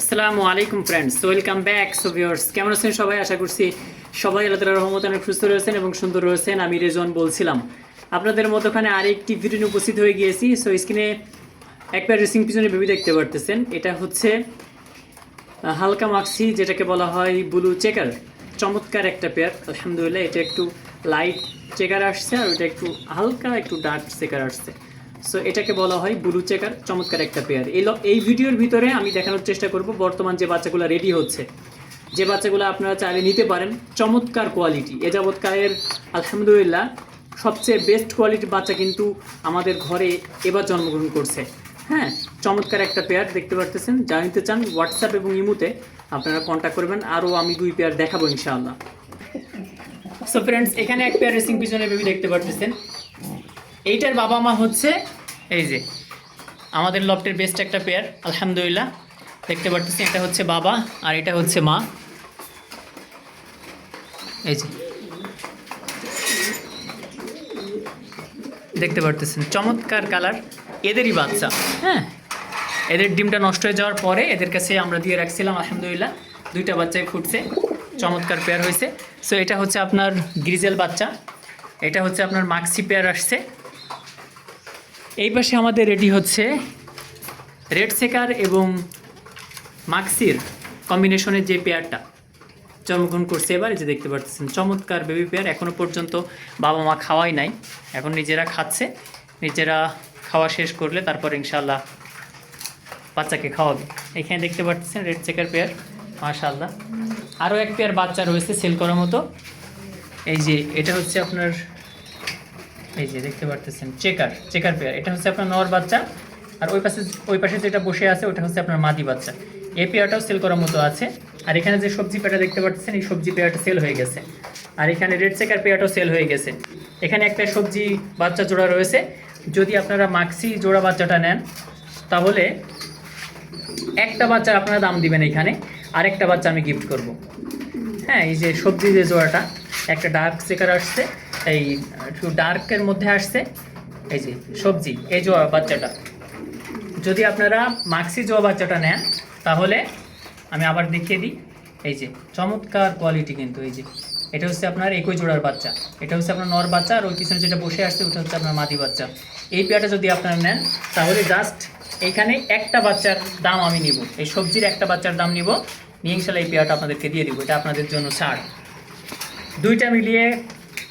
আসসালামু আলাইকুম friends welcome back so viewers কেমন আছেন সবাই? আশা করছি সবাই আল্লাহ তাআলার রহমত অনেক সুস্থ রয়েছেন এবং সুন্দর রয়েছেন, আমি রেজন বলছিলাম। আপনাদের মতোখানে আরেকটি ভিডিও উপস্থিত হয়ে গিয়েছি সো স্ক্রিনে একটা রেসিং পিছনে বেবি দেখতে পারতেছেন। এটা হচ্ছে হালকা মাক্সি যেটাকে বলা হয় ব্লু চেকার চমৎকার একটা পেয়ার আলহামদুলিল্লাহ, এটা একটু লাইট চেকার আসছে, আর ওটা একটু হালকা, একটু ডার্ক চেকার আসছে। সো এটাকে বলা হয় ব্লু চেকার চমৎকার একটা পেয়ার এই এই ভিডিওর ভিতরে আমি দেখানোর চেষ্টা করব বর্তমান যে বাচ্চাগুলো রেডি হচ্ছে। যে বাচ্চাগুলো আপনারা চাইলে নিতে পারেন, চমৎকার কোয়ালিটি এ যাবৎকালের, আলহামদুলিল্লাহ, সবচেয়ে বেস্ট কোয়ালিটির বাচ্চা কিন্তু আমাদের ঘরে এবার জন্মগ্রহণ করছে। হ্যাঁ চমৎকার একটা পেয়ার দেখতে পারতেছেন? যা নিতে চান হোয়াটসঅ্যাপ এবং ইমুতে আপনারা কন্ট্যাক্ট করবেন। আরও আমি দুই পেয়ার দেখাবো ইনশাআল্লাহ। সো ফ্রেন্ডস এখানে এক পেয়ার রেসিং পিছনে বেবি দেখতে পারতেছেন। এইটার বাবা মা হচ্ছে এই যে, আমাদের লফটের বেস্ট একটা পেয়ার আলহামদুলিল্লাহ। দেখতে পারতেছি এটা হচ্ছে বাবা আর এটা হচ্ছে মা। এই যে। দেখতে পারতেছেন, চমৎকার কালার এদেরই বাচ্চা হ্যাঁ? এদের ডিমটা নষ্ট হয়ে যাওয়ার পরে এদের কাছে আমরা দিয়ে রাখছিলাম, আলহামদুলিল্লাহ। দুইটা বাচ্চাই ফুটছে, চমৎকার পেয়ার হয়েছে। সো এটা হচ্ছে আপনার গ্রিজেল বাচ্চা, এটা হচ্ছে আপনার মাক্সি পেয়ার আসছে। এই পাশে আমাদের রেডি হচ্ছে রেড সেকার এবং মাক্সির কম্বিনেশনের যে পেয়ারটা জন্মগ্রহণ করছে এবার যে দেখতে পাচ্ছেন, চমৎকার বেবি পেয়ার এখনও পর্যন্ত বাবা মা খাওয়াই নাই। এখন নিজেরা খাচ্ছে, নিজেরা খাওয়া শেষ করলে তারপর ইনশাল্লাহ বাচ্চাকে খাওয়াবে। এখানে দেখতে পাচ্ছেন রেড চেকার পেয়ার মাশাল্লাহ আরও এক পেয়ার বাচ্চা রয়েছে সেল করার মতো। এই যে, এটা হচ্ছে আপনার এই যে দেখতে পারতেছেন, চেকার চেকার পেয়ার এটা হচ্ছে আপনার নর বাচ্চা, আর ওই পাশে ওই পাশে যেটা বসে আছে, ওটা হচ্ছে আপনার মাদি বাচ্চা। এই পেয়ারটাও সেল করার মতো আছে। আর এখানে যে সবজি পেয়ারটা দেখতে পাচ্ছেন এই সবজি পেয়ারটা সেল হয়ে গেছে। আর এখানে রেড চেকার পেয়ারটাও সেল হয়ে গেছে। এখানে একটা সবজি বাচ্চা জোড়া রয়েছে। যদি আপনারা মাক্সি জোড়া বাচ্চাটা নেন, তাহলে একটা বাচ্চার আপনারা দাম দিবেন এখানে আরেকটা বাচ্চা আমি গিফট করব। হ্যাঁ এই যে সবজি যে জোড়াটা, একটা ডার্ক চেকার আসছে। এই, একটু ডার্কের মধ্যে আসছে। এই যে, সবজি, এই জোয়া বাচ্চাটা। যদি আপনারা মাক্সি জোয়া বাচ্চাটা নেন, তাহলে আমি আবার দেখিয়ে দিই। এই যে, চমৎকার কোয়ালিটি কিন্তু এই যে। এটা হচ্ছে আপনার একই জোড়ার বাচ্চা। এটা হচ্ছে আপনার নর বাচ্চা, আর ওই পিছনে যেটা বসে আসছে, ওটা হচ্ছে আপনার মাদি বাচ্চা। এই পেয়াটা যদি আপনারা নেন, তাহলে জাস্ট এইখানে একটা বাচ্চার দাম আমি নিব। এই সবজির একটা বাচ্চার দাম নিব। নিয়ে ইনশাল্লাহ এই পেয়াটা আপনাদেরকে দিয়ে দিব। এটা আপনাদের জন্য ছাড়। দুইটা মিলিয়ে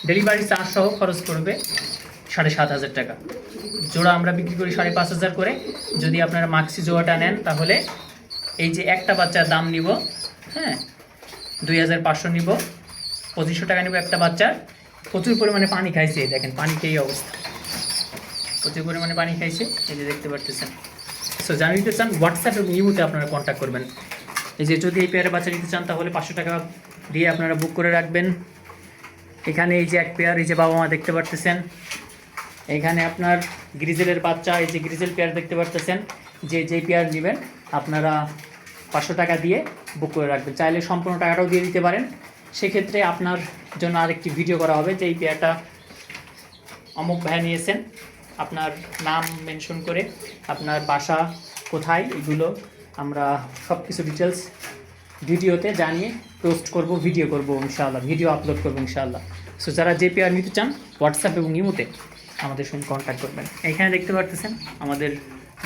ডেলিভারি চার্জ সহ খরচ করবে সাড়ে সাত হাজার টাকা। জোড়া আমরা বিক্রি করি সাড়ে পাঁচ হাজার করে। যদি আপনারা মাক্সি জোড়াটা নেন তাহলে এই যে একটা বাচ্চার দাম নিব হ্যাঁ দুই হাজার পাঁচশো নিব, পঁচিশশো টাকা নিব একটা বাচ্চার। প্রচুর পরিমাণে পানি খাইছে দেখেন পানি খেয়ে অবস্থা? প্রচুর পরিমাণে পানি খাইছে, এই যে দেখতে পারতেছেন। সো জানিয়ে দিতে চান হোয়াটসঅ্যাপ এবং ইমুতে আপনারা কন্ট্যাক্ট করবেন। এই যে যদি এই পেয়ারে বাচ্চা নিতে চান, তাহলে পাঁচশো টাকা দিয়ে আপনারা বুক করে রাখবেন। এখানে এই যে এক পেয়ার এই যে বাবা মা দেখতে পারতেছেন। এখানে আপনার গ্রিজেলের বাচ্চা, এই যে গ্রিজেল পেয়ার দেখতে পারতেছেন। যে যে পেয়ার নেবেন, আপনারা পাঁচশো টাকা দিয়ে বুক করে রাখবেন। চাইলে সম্পূর্ণ টাকাটাও দিয়ে দিতে পারেন। সেক্ষেত্রে আপনার জন্য আরেকটি ভিডিও করা হবে, যে এই পেয়ারটা অমুক ভাই নিয়েছেন। আপনার নাম মেনশন করে আপনার বাসা কোথায়, এগুলো আমরা সব কিছু ডিটেলস ভিডিওতে জানিয়ে পোস্ট করব ভিডিও করব ইনশাআল্লাহ ভিডিও আপলোড করব ইনশাআল্লাহ। সো যারা যে পেয়ার নিতে চান হোয়াটসঅ্যাপ এবং ইমোতে আমাদের সঙ্গে কন্ট্যাক্ট করবেন। এখানে দেখতে পারতেছেন, আমাদের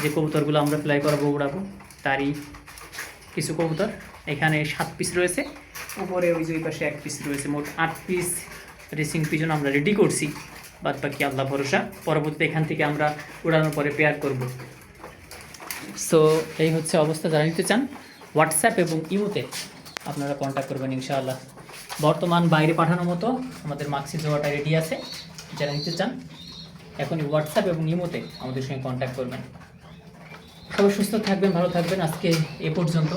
যে কবুতরগুলো আমরা ফ্লাই করাবো, উড়াবো, তারই কিছু কবুতর। এখানে সাত পিস রয়েছে, উপরে ওই ওই পাশে এক পিস রয়েছে, মোট আট পিস রেসিং পিজন আমরা রেডি করছি। বাদ বাকি আল্লাহ ভরসা পরবর্তীতে এখান থেকে আমরা উড়ানোর পরে পেয়ার করব। সো এই হচ্ছে অবস্থা, যারা নিতে চান হোয়াটসঅ্যাপ এবং ইমোতে আপনারা কন্ট্যাক্ট করবেন ইনশাআল্লাহ। বর্তমান বাইরে পাঠানোর মতো আমাদের মাক্সি জোয়াটা রেডি আছে। যারা নিতে চান, এখনই হোয়াটসঅ্যাপ এবং ইমোতে আমাদের সঙ্গে কন্ট্যাক্ট করবেন। সবাই সুস্থ থাকবেন, ভালো থাকবেন। আজকে এ পর্যন্ত।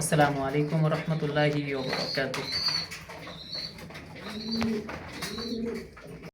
আসসালামু আলাইকুম রহমতুল্লাহি